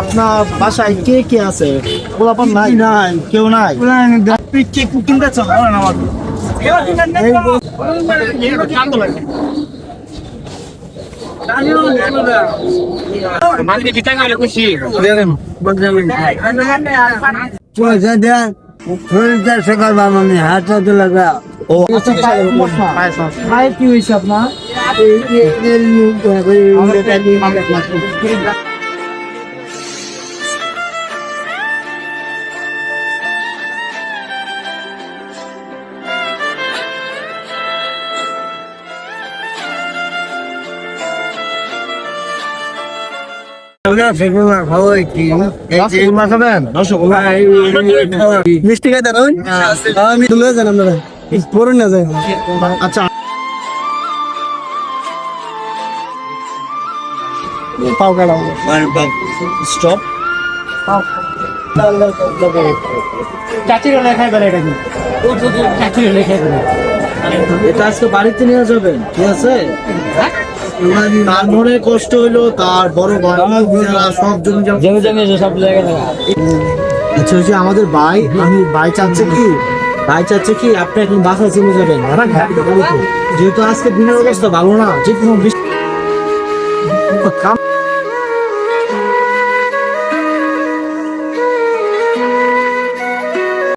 আপনার বাসায় কে কে আছে পোলাপান নাই নাই কেউ নাই আপনি কে কিনতে চান বলেন আমাকে পয়সা দেন শরীরটা সকাল বানানি হাতটা তো লাগা ও আচ্ছা কি হয়েছে আপনার মিষ্টি খাইতে রুন আমি তুলে যান আপনারা। পড়ুন না যায় আচ্ছা। পাও কাটাও স্টপ। চাচির লেখাই বেড়ে এটা কিন্তু চাচির লেখাই বেড়ে এটা আজকে বাড়িতে নিয়ে যাবেন ঠিক আছে? তার মনে কষ্ট হইল তার বড় বড় সব জমি জমি জমি সব জায়গায় আচ্ছা হচ্ছে আমাদের ভাই আমি ভাই চাচ্ছে কি ভাই চাচ্ছে কি আপনি এখন বাসায় চলে যাবেন যেহেতু আজকে দিনের অবস্থা ভালো না যে কোনো